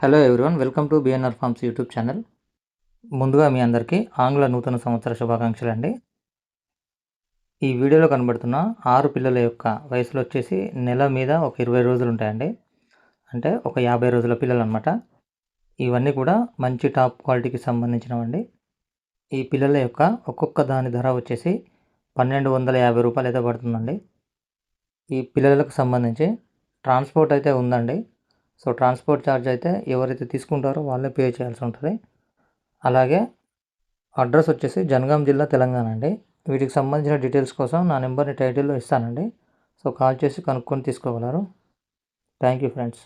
Hello everyone welcome to BNR farms YouTube channel ముందుగా మీ అందరికీ ఆంగ్ల నూతన సంవత్సర శుభాకాంక్షలు అండి ఈ వీడియోలో కనబడుతున్న ఆరు పిల్లల యొక్క వయసులో వచ్చేసి నెల మీద ఒక ఇరవై రోజులు ఉంటాయండి. అంటే ఒక యాభై రోజుల పిల్లలు అనమాట ఇవన్నీ కూడా మంచి టాప్ క్వాలిటీకి సంబంధించినవండి. ఈ పిల్లల యొక్క ఒక్కొక్క దాని ధర వచ్చేసి పన్నెండు వందల యాభై రూపాయలు అయితే పడుతుందండి. ఈ పిల్లలకు సంబంధించి ట్రాన్స్పోర్ట్ అయితే ఉందండి. సో ట్రాన్స్పోర్ట్ ఛార్జ్ అయితే ఎవరైతే తీసుకుంటారో వాళ్ళే పే చేయాల్సి ఉంటుంది. అలాగే అడ్రస్ వచ్చేసి జనగాం జిల్లా తెలంగాణ అండి. వీటికి సంబంధించిన డీటెయిల్స్ కోసం నా నెంబర్ని టైటిల్లో ఇస్తానండి. సో కాల్ చేసి కనుక్కొని తీసుకోగలరు. Thank you friends.